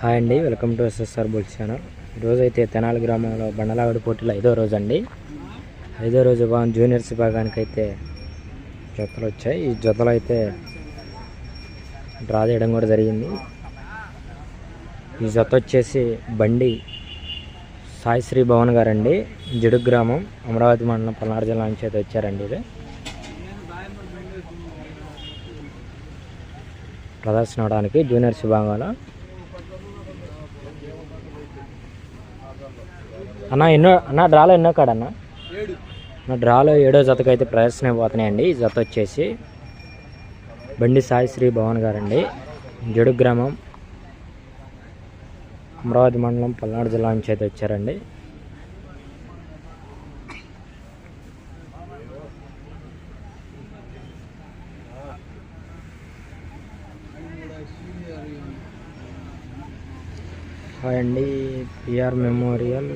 Hi అండి welcome to SSR bulls channel. ఈరోజు అయితే తెనాలి గ్రామంలో బండలాగడి పోటీలు ఐదో రోజు అండి ఐదో రోజు భాగం జూనియర్స్ విభాగానికి అయితే జతలు వచ్చాయి ఈ జతలు అయితే డ్రా చేయడం కూడా జరిగింది. ఈ జత వచ్చేసి బండి సాయిశ్రీ భవన్ గారండి. జిడు గ్రామం అమరావతి మండలం పల్నాడు జిల్లా నుంచి అయితే వచ్చారండి ఇది. ప్రదర్శన అవడానికి జూనియర్స్ విభాగంలో. అన్న ఎన్నో అన్న డ్రాలో ఎన్నో కాడన్న నా డ్రాలో ఏడో జతకు అయితే ప్రదర్శన అయిపోతున్నాయండి ఈ జత వచ్చేసి బండి సాయి శ్రీ భవన్ గారండి. జడు గ్రామం అమరావతి మండలం పల్నాడు జిల్లా నుంచి అయితే వచ్చారండి. హాయ్ అండి పిఆర్ మెమోరియల్.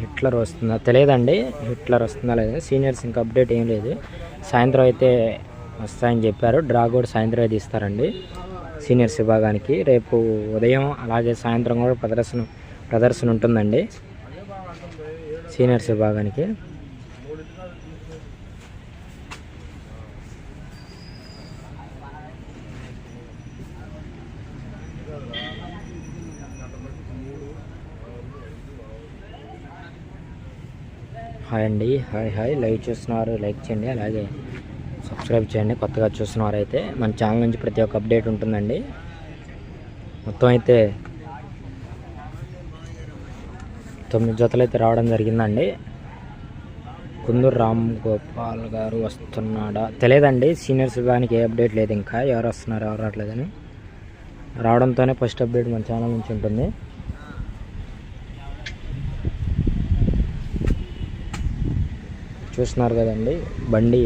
హిట్లర్ వస్తుందా? తెలియదండి హిట్లర్ వస్తుందా లేదా? సీనియర్స్ ఇంకా అప్డేట్ ఏం లేదు. సాయంత్రం అయితే వస్తాయని చెప్పారు. డ్రా కూడా సాయంత్రం అయితే ఇస్తారండి సీనియర్స్ విభాగానికి. రేపు ఉదయం అలాగే సాయంత్రం కూడా ప్రదర్శన ప్రదర్శన ఉంటుందండి సీనియర్స్ విభాగానికి. హాయ్ అండి. Hi hi. లైవ్ చూస్తున్నారు లైక్ చేయండి. అలాగే సబ్స్క్రైబ్ చేయండి. కొత్తగా చూస్తున్నవారు అయితే మన ఛానల్ నుంచి ప్రతి ఒక్క అప్డేట్ ఉంటుందండి. మొత్తం అయితే తొమ్మిది జతలు అయితే రావడం జరిగిందండి. కుందూరు రామ్ గోపాల్ గారు వస్తున్నాడా? తెలియదండి సీనియర్స్ విభాగానికి ఏ అప్డేట్ లేదు ఇంకా. ఎవరు వస్తున్నారు ఎవరు రావట్లేదని. రావడంతోనే ఫస్ట్ అప్డేట్ మన ఛానల్ నుంచి ఉంటుంది. చూస్తున్నారు కదండి. బండి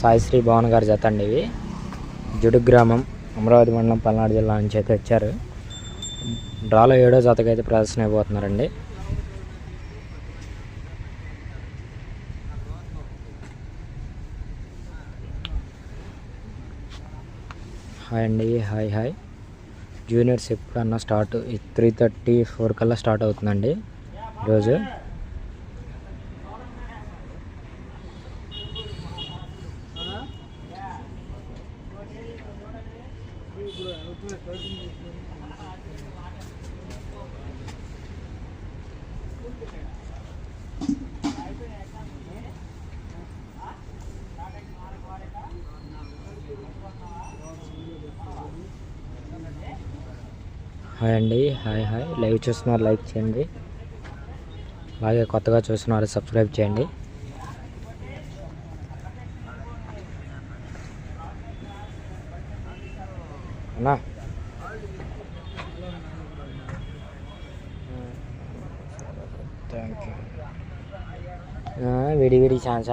సాయిశ్రీ భవన్ గారి జత అండి ఇవి జుడు గ్రామం అమరావతి మండలం పల్నాడు జిల్లా నుంచి అయితే వచ్చారు. డ్రాలో ఏడో జతకైతే ప్రదర్శన అయిపోతున్నారండి. హాయ్ అండి హాయ్ హాయ్. జూనియర్స్ ఎప్పుడన్నా స్టార్ట్ త్రీ థర్టీ ఫోర్ కల్లా స్టార్ట్ అవుతుందండి. ఈరోజు హాయ్ అండి హాయ్ హాయ్. లైవ్ చూస్తున్నారు లైక్ చేయండి. అలాగే కొత్తగా చూస్తున్నారు సబ్స్క్రైబ్ చేయండి. này Đấy, về đi về đi sàn sàn.